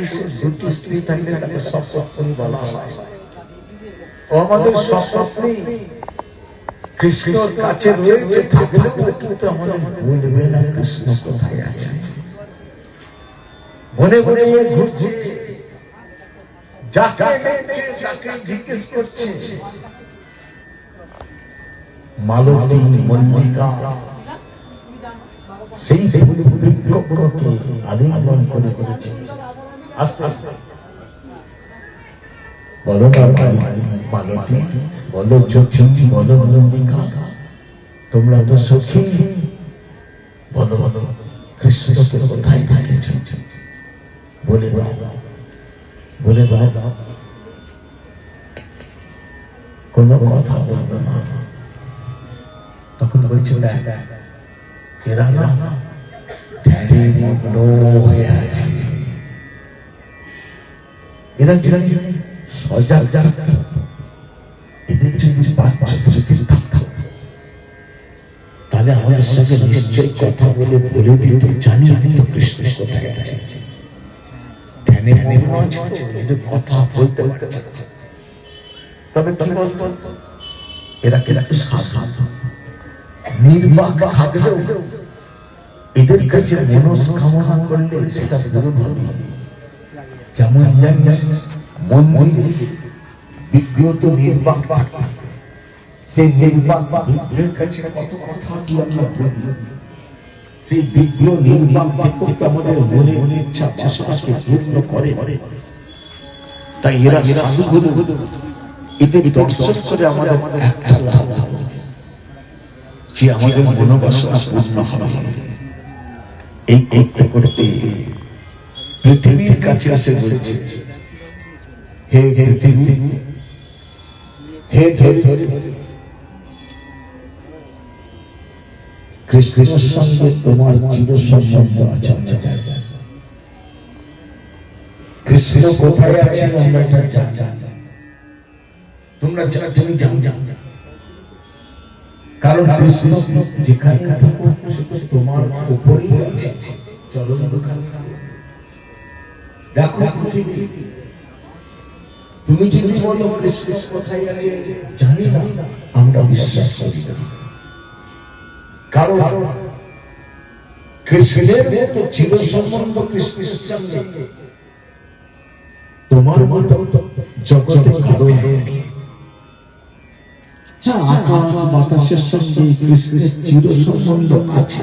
পুরুষের দুটি স্ত্রী থাকলে তাকে সপ্তমী বলা হয়। ও আমাদের কৃষ্ণর কাছে রয়েছে থাকলেও কিন্তু আমাদের বলবে না কৃষ্ণ কোথায় আছে? মনে মনে ঘুরছে। যাকে দেখছে যাকে জিজ্ঞেস করছে। মালতী মল্লিকা। সেই বৃক্ষকে আলিঙ্গন করে করেছে। আস্তে বলো মালতী বলো চোখি বলো মল্লিকা তোমরা তো সখী। বলো বলো, কৃষ্ণকে কোথায় থাকেছ বলে দাও বলে দাও। দাও কোনো কথা বলবে না। তখন বলছে এরা না ধ্যানে মগ্ন হয়ে আছে। এরা সজাগ এদের যদি থাকতো, তাহলে আমাদের সঙ্গে কথা বলে বলে দিত জানি কৃষ্ণ কোথায় ধ্যানে কিন্তু কথা বলতে পারছে না। তবে কি বলতো? এরা কিন্তু সাধু নির্বাক থাকলেও এদের কাছে মনস্কামনা করলে সেটা পূরণ যেমন জানিস, মন্দিরে বিজ্ঞত নির্বাক থাকে। সেই নির্বাক বিজ্ঞের কাছে কত কথা কি আমরা বলি? সেই বিজ্ঞ নির্বাক দেখতে আমাদের মনে মনে ইচ্ছা পূর্ণ করে। তাই এরা সাধুগুলো এদের দর্শন করে আমাদের একটা লাভ হবে। যে আমাদের মনোবাসনা পূর্ণ হবে। এই করতে পৃথিবীর কাছে আসে বলছে হে পৃথিবী হে ধরি কৃষ্ণের সঙ্গে তোমার চির সম্বন্ধ আছে আমরা জানি। কৃষ্ণ কোথায় আছে আমরা এটা জানি তোমরা যা তুমি জানো জানো কারণ কৃষ্ণ যেখানে থাকো সে তো তোমার উপরেই আছে চলো না ওখানে। দেখো পৃথিবী। তুমি যদি বলো কৃষ্ণ কোথায় আছে, জানি না। আমরা বিশ্বাস করি না। কারণ কৃষ্ণের চির সম্বন্ধ তোমার মতো জগতে কারও হ্যাঁ আকাশ বাতাসের সঙ্গে কৃষ্ণের চির সম্বন্ধ আছে।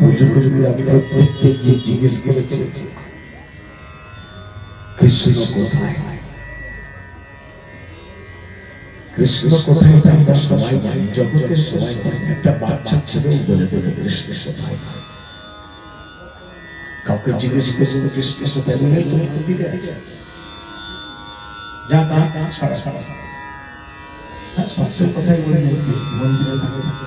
বুঝে আমি প্রত্যেককে গিয়ে জিজ্ঞেস করেছি, কৃষ্ণ কোথায়? কৃষ্ণ কোথায়? এটা আমরা সবাই জানি, জগতের সবাই জানি, একটা বাচ্চা ছেলেও বলে দেবে, কৃষ্ণ কোথায়? কাউকে জিজ্ঞেস করবে কৃষ্ণ কোথায় বলে তুমি তো দিলে আছে? যা না সারা সারা। সারা হ্যাঁ শাস্ত্রের কথাই বলে মন্দিরে থাকে থাকে।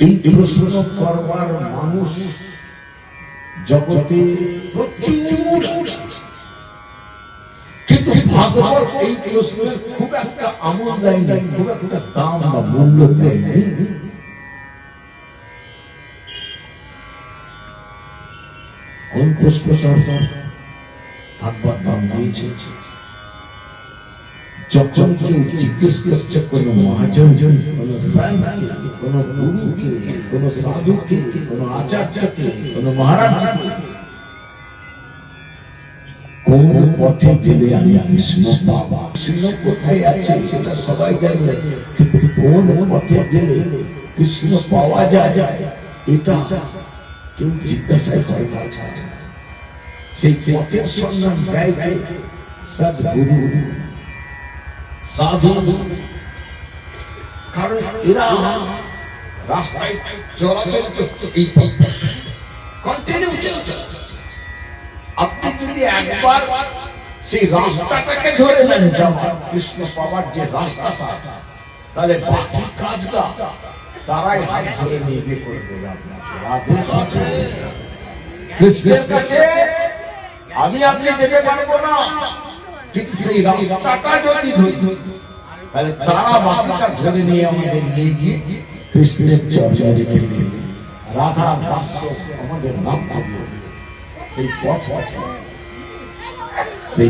এই প্রশ্ন করবার মানুষ জগতে। কিন্তু ভাগবত এই প্রশ্নের খুব একটা আমল দেয়নি, খুব একটা দাম বা মূল্য দেয়নি কোন প্রশ্নটার ভাগবত দাম দিয়েছে যখন কেউ জিজ্ঞেস করছে কোন মহাজন, কোন সন্তকে কোন গুরুকে, কোন সাধুকে, কোন আচার্যকে, কোন মহারাজকে, কোন পথে গেলে আমি কৃষ্ণ বাবা কৃষ্ণ কোথায় আছে সেটা সবাই জানে, কিন্তু কোন পথে গেলে কৃষ্ণ পাওয়া যায়, এটা কেউ জিজ্ঞাসাই করে না। সেই পথের সন্ধান দেয় সদ্গুরু। সাধু। কারণ এরা রাস্তায় চলাচল করছে এই কন্টিনিউ আপনি যদি একবার সেই রাস্তাটাকে ধরে নেন যাওয়া কৃষ্ণ যে তাহলে বাকি কাজটা তারাই হাত ধরে নিয়ে করে দেবে আপনাকে। রাধে রাধে। কৃষ্ণের কাছে আমি আপনি যেতে পারব না। কিন্তু সেই রাস্তাটা যদি ধরি, তাহলে তারা বাকিটা ধরে নিয়ে আমাদের নিয়ে গিয়ে কৃষ্ণের চর্চা রেখে রাধা দাস আমাদের নাম পাবে সেই পথ সেই